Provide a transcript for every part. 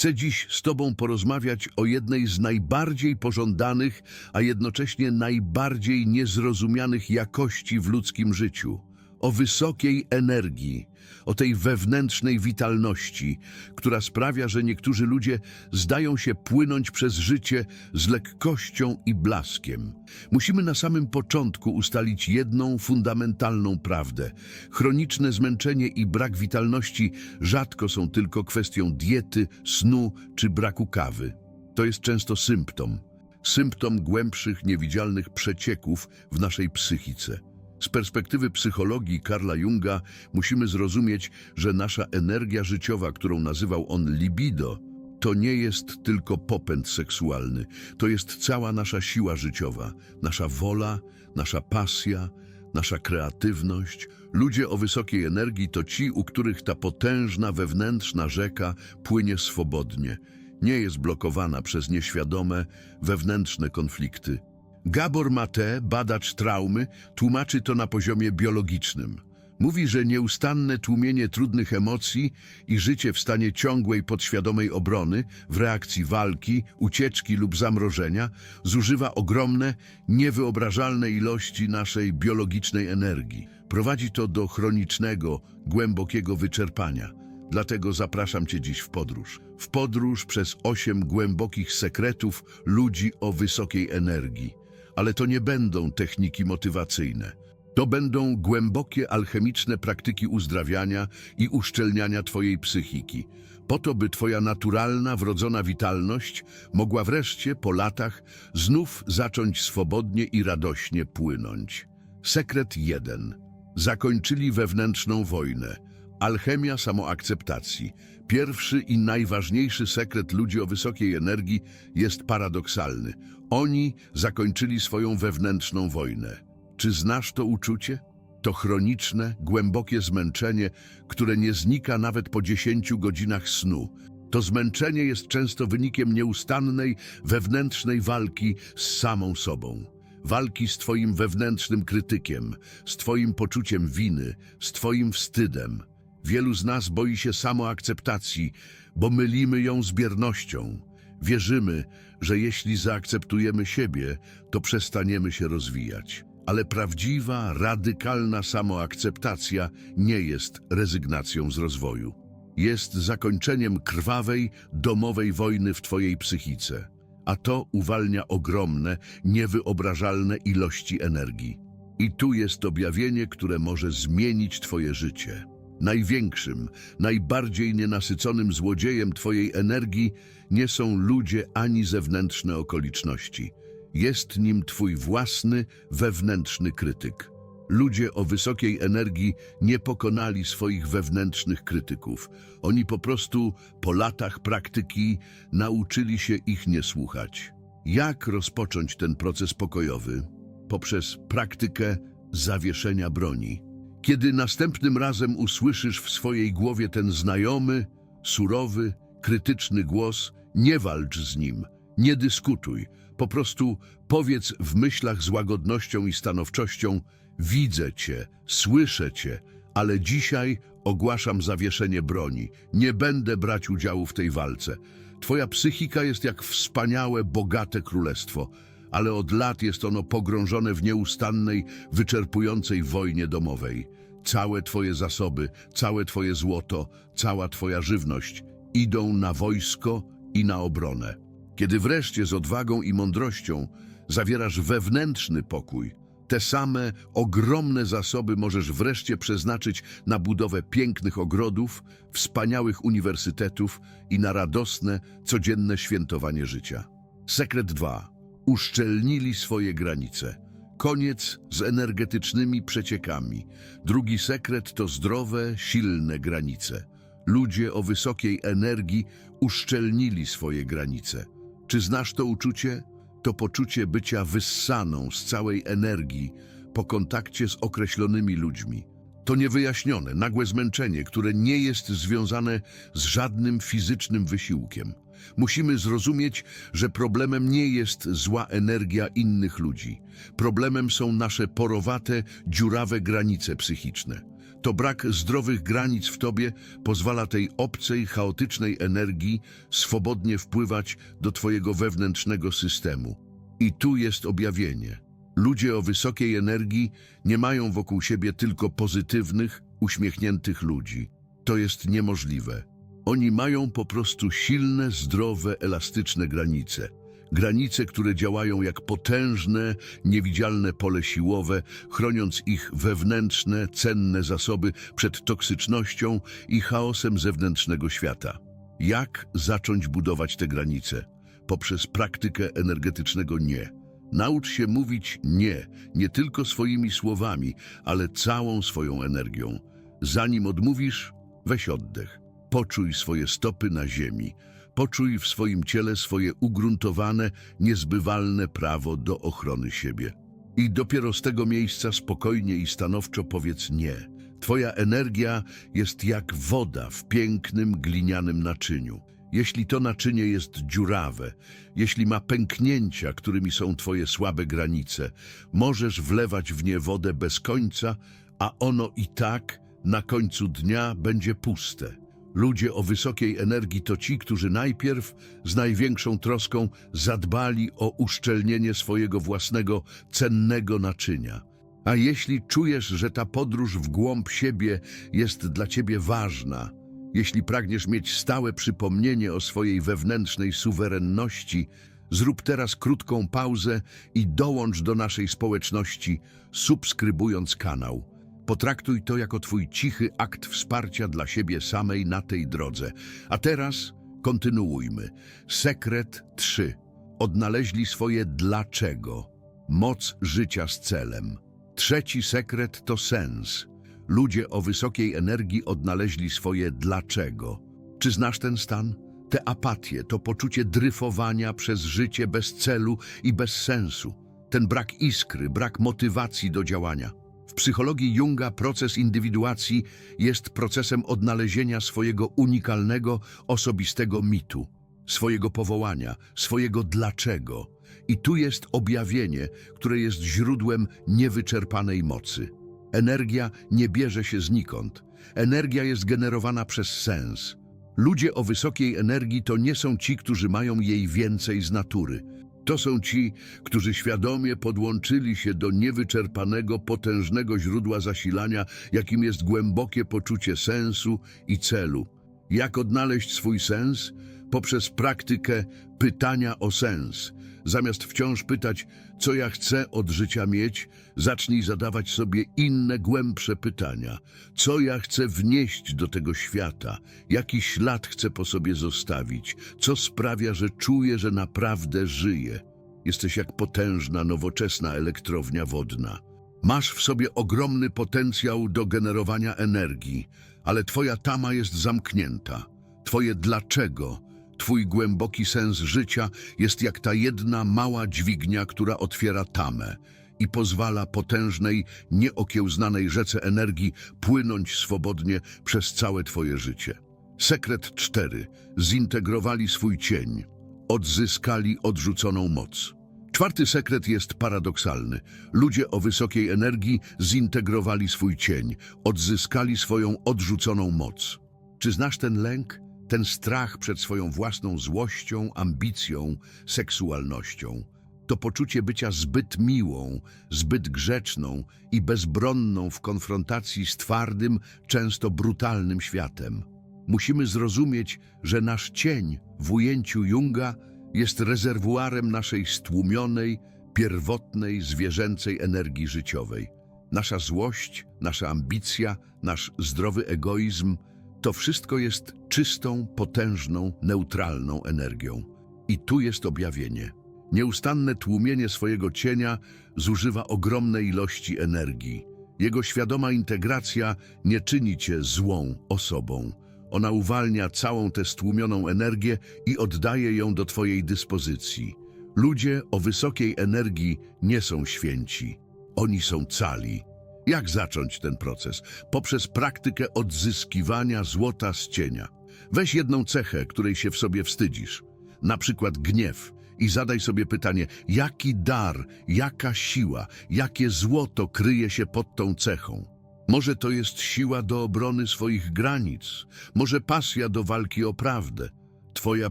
Chcę dziś z Tobą porozmawiać o jednej z najbardziej pożądanych, a jednocześnie najbardziej niezrozumianych jakości w ludzkim życiu. O wysokiej energii, o tej wewnętrznej witalności, która sprawia, że niektórzy ludzie zdają się płynąć przez życie z lekkością i blaskiem. Musimy na samym początku ustalić jedną fundamentalną prawdę. Chroniczne zmęczenie i brak witalności rzadko są tylko kwestią diety, snu czy braku kawy. To jest często symptom. Symptom głębszych, niewidzialnych przecieków w naszej psychice. Z perspektywy psychologii Karla Junga musimy zrozumieć, że nasza energia życiowa, którą nazywał on libido, to nie jest tylko popęd seksualny, to jest cała nasza siła życiowa, nasza wola, nasza pasja, nasza kreatywność. Ludzie o wysokiej energii to ci, u których ta potężna wewnętrzna rzeka płynie swobodnie, nie jest blokowana przez nieświadome wewnętrzne konflikty. Gabor Mate, badacz traumy, tłumaczy to na poziomie biologicznym. Mówi, że nieustanne tłumienie trudnych emocji i życie w stanie ciągłej podświadomej obrony w reakcji walki, ucieczki lub zamrożenia zużywa ogromne, niewyobrażalne ilości naszej biologicznej energii. Prowadzi to do chronicznego, głębokiego wyczerpania. Dlatego zapraszam Cię dziś w podróż. W podróż przez osiem głębokich sekretów ludzi o wysokiej energii. Ale to nie będą techniki motywacyjne. To będą głębokie alchemiczne praktyki uzdrawiania i uszczelniania Twojej psychiki, po to, by Twoja naturalna, wrodzona witalność mogła wreszcie po latach znów zacząć swobodnie i radośnie płynąć. Sekret 1. Zakończyli wewnętrzną wojnę. Alchemia samoakceptacji. Pierwszy i najważniejszy sekret ludzi o wysokiej energii jest paradoksalny. Oni zakończyli swoją wewnętrzną wojnę. Czy znasz to uczucie? To chroniczne, głębokie zmęczenie, które nie znika nawet po 10 godzinach snu. To zmęczenie jest często wynikiem nieustannej, wewnętrznej walki z samą sobą. Walki z Twoim wewnętrznym krytykiem, z Twoim poczuciem winy, z Twoim wstydem. Wielu z nas boi się samoakceptacji, bo mylimy ją z biernością. Wierzymy, że jeśli zaakceptujemy siebie, to przestaniemy się rozwijać. Ale prawdziwa, radykalna samoakceptacja nie jest rezygnacją z rozwoju. Jest zakończeniem krwawej, domowej wojny w Twojej psychice, a to uwalnia ogromne, niewyobrażalne ilości energii. I tu jest objawienie, które może zmienić Twoje życie. Największym, najbardziej nienasyconym złodziejem Twojej energii nie są ludzie ani zewnętrzne okoliczności. Jest nim Twój własny, wewnętrzny krytyk. Ludzie o wysokiej energii nie pokonali swoich wewnętrznych krytyków. Oni po prostu po latach praktyki nauczyli się ich nie słuchać. Jak rozpocząć ten proces pokojowy? Poprzez praktykę zawieszenia broni. Kiedy następnym razem usłyszysz w swojej głowie ten znajomy, surowy, krytyczny głos, nie walcz z nim, nie dyskutuj, po prostu powiedz w myślach z łagodnością i stanowczością: Widzę cię, słyszę cię, ale dzisiaj ogłaszam zawieszenie broni. Nie będę brać udziału w tej walce. Twoja psychika jest jak wspaniałe, bogate królestwo, ale od lat jest ono pogrążone w nieustannej, wyczerpującej wojnie domowej. Całe Twoje zasoby, całe Twoje złoto, cała Twoja żywność idą na wojsko i na obronę. Kiedy wreszcie z odwagą i mądrością zawierasz wewnętrzny pokój, te same ogromne zasoby możesz wreszcie przeznaczyć na budowę pięknych ogrodów, wspaniałych uniwersytetów i na radosne, codzienne świętowanie życia. Sekret 2. Uszczelnili swoje granice. Koniec z energetycznymi przeciekami. Drugi sekret to zdrowe, silne granice. Ludzie o wysokiej energii uszczelnili swoje granice. Czy znasz to uczucie? To poczucie bycia wyssaną z całej energii po kontakcie z określonymi ludźmi. To niewyjaśnione, nagłe zmęczenie, które nie jest związane z żadnym fizycznym wysiłkiem. Musimy zrozumieć, że problemem nie jest zła energia innych ludzi. Problemem są nasze porowate, dziurawe granice psychiczne. To brak zdrowych granic w tobie pozwala tej obcej, chaotycznej energii swobodnie wpływać do twojego wewnętrznego systemu. I tu jest objawienie. Ludzie o wysokiej energii nie mają wokół siebie tylko pozytywnych, uśmiechniętych ludzi. To jest niemożliwe. Oni mają po prostu silne, zdrowe, elastyczne granice. Granice, które działają jak potężne, niewidzialne pole siłowe, chroniąc ich wewnętrzne, cenne zasoby przed toksycznością i chaosem zewnętrznego świata. Jak zacząć budować te granice? Poprzez praktykę energetycznego nie. Naucz się mówić nie, nie tylko swoimi słowami, ale całą swoją energią. Zanim odmówisz, weź oddech. Poczuj swoje stopy na ziemi. Poczuj w swoim ciele swoje ugruntowane, niezbywalne prawo do ochrony siebie. I dopiero z tego miejsca spokojnie i stanowczo powiedz nie. Twoja energia jest jak woda w pięknym, glinianym naczyniu. Jeśli to naczynie jest dziurawe, jeśli ma pęknięcia, którymi są twoje słabe granice, możesz wlewać w nie wodę bez końca, a ono i tak na końcu dnia będzie puste. Ludzie o wysokiej energii to ci, którzy najpierw z największą troską zadbali o uszczelnienie swojego własnego cennego naczynia. A jeśli czujesz, że ta podróż w głąb siebie jest dla ciebie ważna, jeśli pragniesz mieć stałe przypomnienie o swojej wewnętrznej suwerenności, zrób teraz krótką pauzę i dołącz do naszej społeczności, subskrybując kanał. Potraktuj to jako twój cichy akt wsparcia dla siebie samej na tej drodze. A teraz kontynuujmy. Sekret 3. Odnaleźli swoje dlaczego. Moc życia z celem. Trzeci sekret to sens. Ludzie o wysokiej energii odnaleźli swoje dlaczego. Czy znasz ten stan? Tę apatię, to poczucie dryfowania przez życie bez celu i bez sensu. Ten brak iskry, brak motywacji do działania. W psychologii Junga proces indywiduacji jest procesem odnalezienia swojego unikalnego, osobistego mitu, swojego powołania, swojego dlaczego. I tu jest objawienie, które jest źródłem niewyczerpanej mocy. Energia nie bierze się znikąd. Energia jest generowana przez sens. Ludzie o wysokiej energii to nie są ci, którzy mają jej więcej z natury. To są ci, którzy świadomie podłączyli się do niewyczerpanego, potężnego źródła zasilania, jakim jest głębokie poczucie sensu i celu. Jak odnaleźć swój sens? Poprzez praktykę pytania o sens. Zamiast wciąż pytać, co ja chcę od życia mieć, zacznij zadawać sobie inne, głębsze pytania. Co ja chcę wnieść do tego świata? Jaki ślad chcę po sobie zostawić? Co sprawia, że czuję, że naprawdę żyję? Jesteś jak potężna, nowoczesna elektrownia wodna. Masz w sobie ogromny potencjał do generowania energii, ale twoja tama jest zamknięta. Twoje dlaczego, twój głęboki sens życia jest jak ta jedna mała dźwignia, która otwiera tamę i pozwala potężnej, nieokiełznanej rzece energii płynąć swobodnie przez całe twoje życie. Sekret 4. Zintegrowali swój cień. Odzyskali odrzuconą moc. Czwarty sekret jest paradoksalny. Ludzie o wysokiej energii zintegrowali swój cień, odzyskali swoją odrzuconą moc. Czy znasz ten lęk? Ten strach przed swoją własną złością, ambicją, seksualnością. To poczucie bycia zbyt miłą, zbyt grzeczną i bezbronną w konfrontacji z twardym, często brutalnym światem. Musimy zrozumieć, że nasz cień w ujęciu Junga jest rezerwuarem naszej stłumionej, pierwotnej, zwierzęcej energii życiowej. Nasza złość, nasza ambicja, nasz zdrowy egoizm to wszystko jest czystą, potężną, neutralną energią. I tu jest objawienie. Nieustanne tłumienie swojego cienia zużywa ogromne ilości energii. Jego świadoma integracja nie czyni cię złą osobą. Ona uwalnia całą tę stłumioną energię i oddaje ją do Twojej dyspozycji. Ludzie o wysokiej energii nie są święci. Oni są cali. Jak zacząć ten proces? Poprzez praktykę odzyskiwania złota z cienia. Weź jedną cechę, której się w sobie wstydzisz, na przykład gniew, i zadaj sobie pytanie, jaki dar, jaka siła, jakie złoto kryje się pod tą cechą. Może to jest siła do obrony swoich granic, może pasja do walki o prawdę. Twoja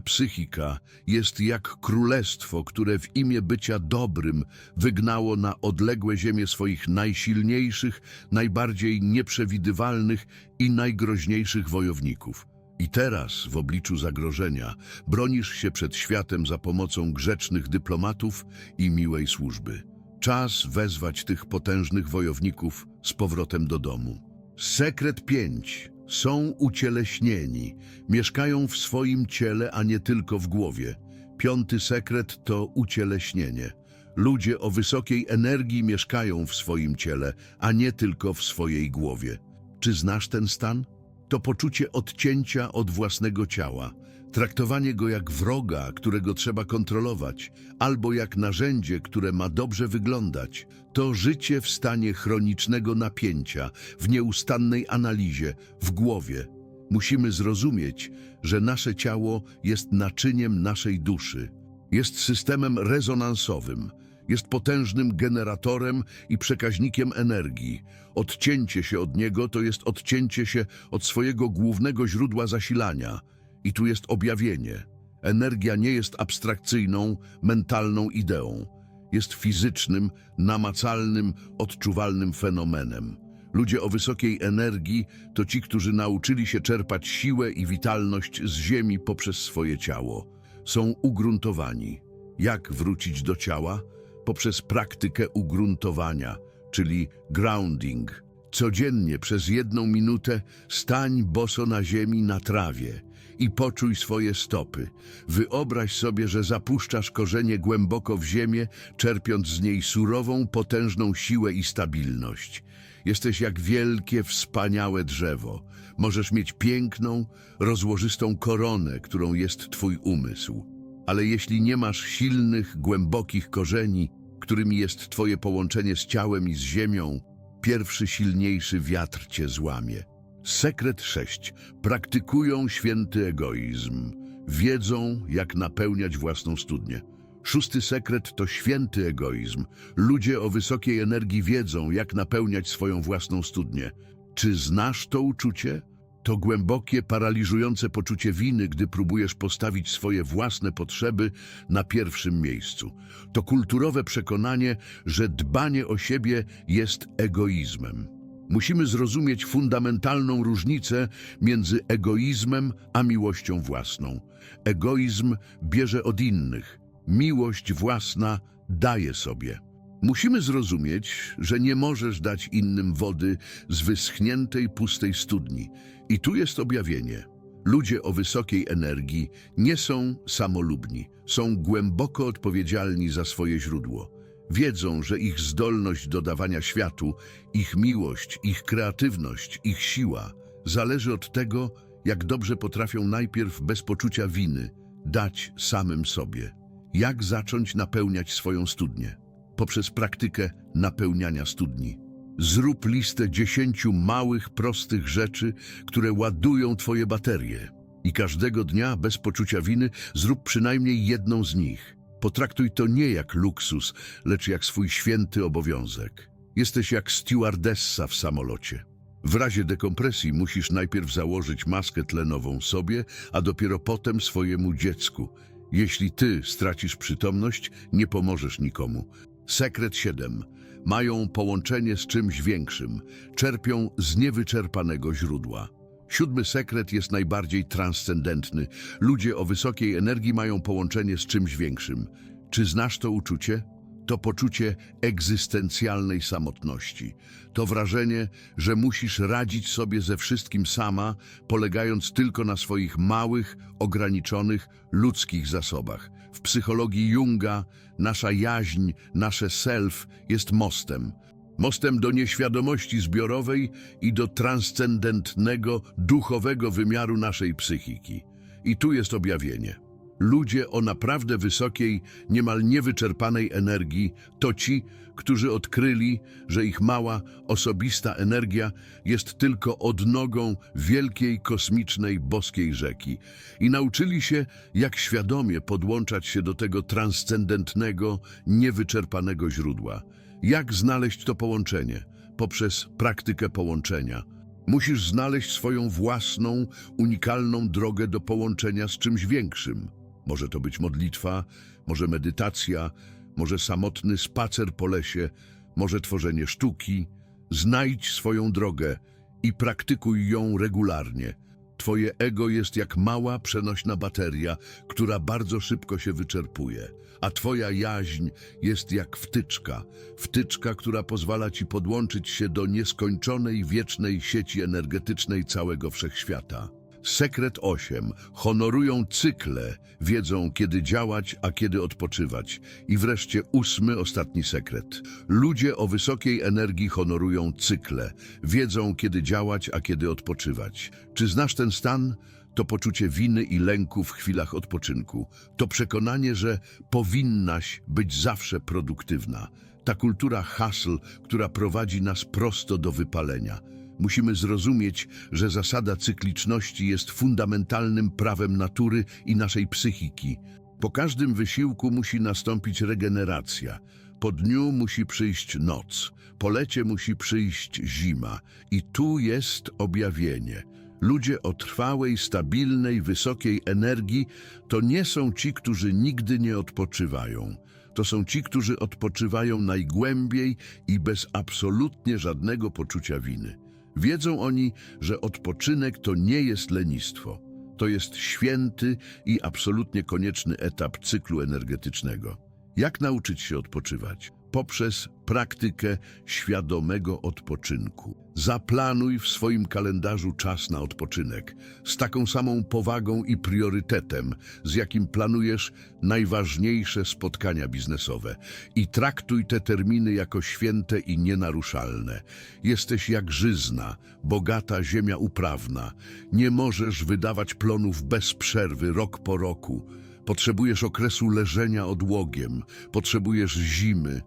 psychika jest jak królestwo, które w imię bycia dobrym wygnało na odległe ziemię swoich najsilniejszych, najbardziej nieprzewidywalnych i najgroźniejszych wojowników. I teraz, w obliczu zagrożenia, bronisz się przed światem za pomocą grzecznych dyplomatów i miłej służby. Czas wezwać tych potężnych wojowników z powrotem do domu. Sekret 5. Są ucieleśnieni. Mieszkają w swoim ciele, a nie tylko w głowie. Piąty sekret to ucieleśnienie. Ludzie o wysokiej energii mieszkają w swoim ciele, a nie tylko w swojej głowie. Czy znasz ten stan? To poczucie odcięcia od własnego ciała, traktowanie go jak wroga, którego trzeba kontrolować, albo jak narzędzie, które ma dobrze wyglądać. To życie w stanie chronicznego napięcia, w nieustannej analizie, w głowie. Musimy zrozumieć, że nasze ciało jest naczyniem naszej duszy. Jest systemem rezonansowym, jest potężnym generatorem i przekaźnikiem energii. Odcięcie się od niego to jest odcięcie się od swojego głównego źródła zasilania. I tu jest objawienie. Energia nie jest abstrakcyjną, mentalną ideą. Jest fizycznym, namacalnym, odczuwalnym fenomenem. Ludzie o wysokiej energii to ci, którzy nauczyli się czerpać siłę i witalność z ziemi poprzez swoje ciało. Są ugruntowani. Jak wrócić do ciała? Poprzez praktykę ugruntowania, czyli grounding. Codziennie przez jedną minutę stań boso na ziemi na trawie i poczuj swoje stopy. Wyobraź sobie, że zapuszczasz korzenie głęboko w ziemię, czerpiąc z niej surową, potężną siłę i stabilność. Jesteś jak wielkie, wspaniałe drzewo. Możesz mieć piękną, rozłożystą koronę, którą jest twój umysł. Ale jeśli nie masz silnych, głębokich korzeni, którymi jest twoje połączenie z ciałem i z ziemią, pierwszy silniejszy wiatr cię złamie. Sekret 6. Praktykują święty egoizm. Wiedzą, jak napełniać własną studnię. Szósty sekret to święty egoizm. Ludzie o wysokiej energii wiedzą, jak napełniać swoją własną studnię. Czy znasz to uczucie? To głębokie, paraliżujące poczucie winy, gdy próbujesz postawić swoje własne potrzeby na pierwszym miejscu. To kulturowe przekonanie, że dbanie o siebie jest egoizmem. Musimy zrozumieć fundamentalną różnicę między egoizmem a miłością własną. Egoizm bierze od innych, miłość własna daje sobie. Musimy zrozumieć, że nie możesz dać innym wody z wyschniętej, pustej studni. I tu jest objawienie. Ludzie o wysokiej energii nie są samolubni, są głęboko odpowiedzialni za swoje źródło. Wiedzą, że ich zdolność do dawania światu, ich miłość, ich kreatywność, ich siła zależy od tego, jak dobrze potrafią najpierw bez poczucia winy dać samym sobie. Jak zacząć napełniać swoją studnię? Poprzez praktykę napełniania studni. Zrób listę dziesięciu małych, prostych rzeczy, które ładują Twoje baterie. I każdego dnia, bez poczucia winy, zrób przynajmniej jedną z nich. Potraktuj to nie jak luksus, lecz jak swój święty obowiązek. Jesteś jak stewardessa w samolocie. W razie dekompresji musisz najpierw założyć maskę tlenową sobie, a dopiero potem swojemu dziecku. Jeśli ty stracisz przytomność, nie pomożesz nikomu. Sekret 7. Mają połączenie z czymś większym. Czerpią z niewyczerpanego źródła. Siódmy sekret jest najbardziej transcendentny. Ludzie o wysokiej energii mają połączenie z czymś większym. Czy znasz to uczucie? To poczucie egzystencjalnej samotności. To wrażenie, że musisz radzić sobie ze wszystkim sama, polegając tylko na swoich małych, ograniczonych, ludzkich zasobach. W psychologii Junga nasza jaźń, nasze self jest mostem. Mostem do nieświadomości zbiorowej i do transcendentnego, duchowego wymiaru naszej psychiki. I tu jest objawienie. Ludzie o naprawdę wysokiej, niemal niewyczerpanej energii to ci, którzy odkryli, że ich mała, osobista energia jest tylko odnogą wielkiej, kosmicznej, boskiej rzeki i nauczyli się, jak świadomie podłączać się do tego transcendentnego, niewyczerpanego źródła. Jak znaleźć to połączenie? poprzez praktykę połączenia. Musisz znaleźć swoją własną, unikalną drogę do połączenia z czymś większym. Może to być modlitwa, może medytacja, może samotny spacer po lesie, może tworzenie sztuki. Znajdź swoją drogę i praktykuj ją regularnie. Twoje ego jest jak mała, przenośna bateria, która bardzo szybko się wyczerpuje, a twoja jaźń jest jak wtyczka, wtyczka, która pozwala ci podłączyć się do nieskończonej, wiecznej sieci energetycznej całego wszechświata. Sekret 8. Honorują cykle, wiedzą kiedy działać, a kiedy odpoczywać. I wreszcie ósmy, ostatni sekret. Ludzie o wysokiej energii honorują cykle, wiedzą kiedy działać, a kiedy odpoczywać. Czy znasz ten stan? To poczucie winy i lęku w chwilach odpoczynku. To przekonanie, że powinnaś być zawsze produktywna. Ta kultura hustle, która prowadzi nas prosto do wypalenia. Musimy zrozumieć, że zasada cykliczności jest fundamentalnym prawem natury i naszej psychiki. Po każdym wysiłku musi nastąpić regeneracja. Po dniu musi przyjść noc, po lecie musi przyjść zima. I tu jest objawienie. Ludzie o trwałej, stabilnej, wysokiej energii to nie są ci, którzy nigdy nie odpoczywają. To są ci, którzy odpoczywają najgłębiej i bez absolutnie żadnego poczucia winy. Wiedzą oni, że odpoczynek to nie jest lenistwo. To jest święty i absolutnie konieczny etap cyklu energetycznego. Jak nauczyć się odpoczywać? Poprzez praktykę świadomego odpoczynku. Zaplanuj w swoim kalendarzu czas na odpoczynek z taką samą powagą i priorytetem, z jakim planujesz najważniejsze spotkania biznesowe i traktuj te terminy jako święte i nienaruszalne. Jesteś jak żyzna, bogata ziemia uprawna. Nie możesz wydawać plonów bez przerwy rok po roku. Potrzebujesz okresu leżenia odłogiem, potrzebujesz zimy,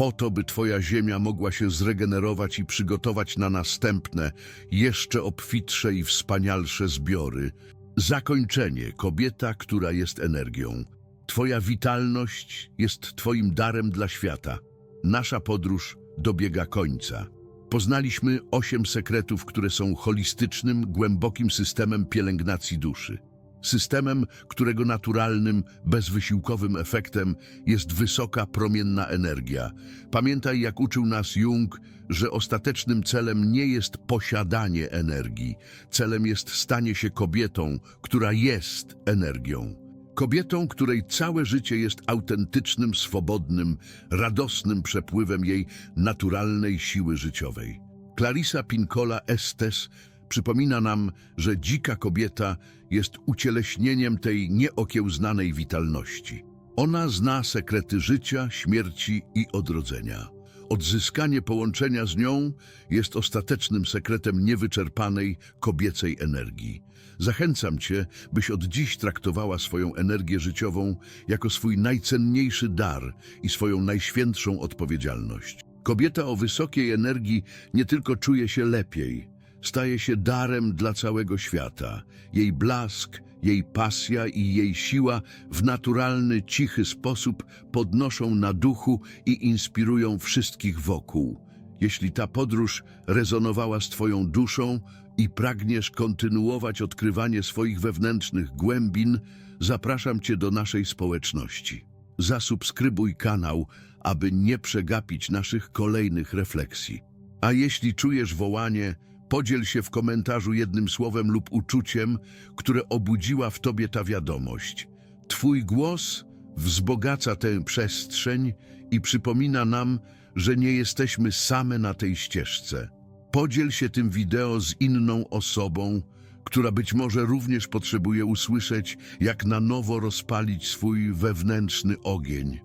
po to, by Twoja ziemia mogła się zregenerować i przygotować na następne, jeszcze obfitsze i wspanialsze zbiory. Zakończenie, kobieta, która jest energią. Twoja witalność jest Twoim darem dla świata. Nasza podróż dobiega końca. Poznaliśmy osiem sekretów, które są holistycznym, głębokim systemem pielęgnacji duszy. Systemem, którego naturalnym, bezwysiłkowym efektem jest wysoka, promienna energia. Pamiętaj, jak uczył nas Jung, że ostatecznym celem nie jest posiadanie energii. Celem jest stanie się kobietą, która jest energią. Kobietą, której całe życie jest autentycznym, swobodnym, radosnym przepływem jej naturalnej siły życiowej. Clarissa Pinkola Estes przypomina nam, że dzika kobieta jest ucieleśnieniem tej nieokiełznanej witalności. Ona zna sekrety życia, śmierci i odrodzenia. Odzyskanie połączenia z nią jest ostatecznym sekretem niewyczerpanej kobiecej energii. Zachęcam Cię, byś od dziś traktowała swoją energię życiową jako swój najcenniejszy dar i swoją najświętszą odpowiedzialność. Kobieta o wysokiej energii nie tylko czuje się lepiej, staje się darem dla całego świata. Jej blask, jej pasja i jej siła w naturalny, cichy sposób podnoszą na duchu i inspirują wszystkich wokół. Jeśli ta podróż rezonowała z Twoją duszą i pragniesz kontynuować odkrywanie swoich wewnętrznych głębin, zapraszam Cię do naszej społeczności. Zasubskrybuj kanał, aby nie przegapić naszych kolejnych refleksji. A jeśli czujesz wołanie, Podziel się w komentarzu jednym słowem lub uczuciem, które obudziła w tobie ta wiadomość. Twój głos wzbogaca tę przestrzeń i przypomina nam, że nie jesteśmy same na tej ścieżce. Podziel się tym wideo z inną osobą, która być może również potrzebuje usłyszeć, jak na nowo rozpalić swój wewnętrzny ogień.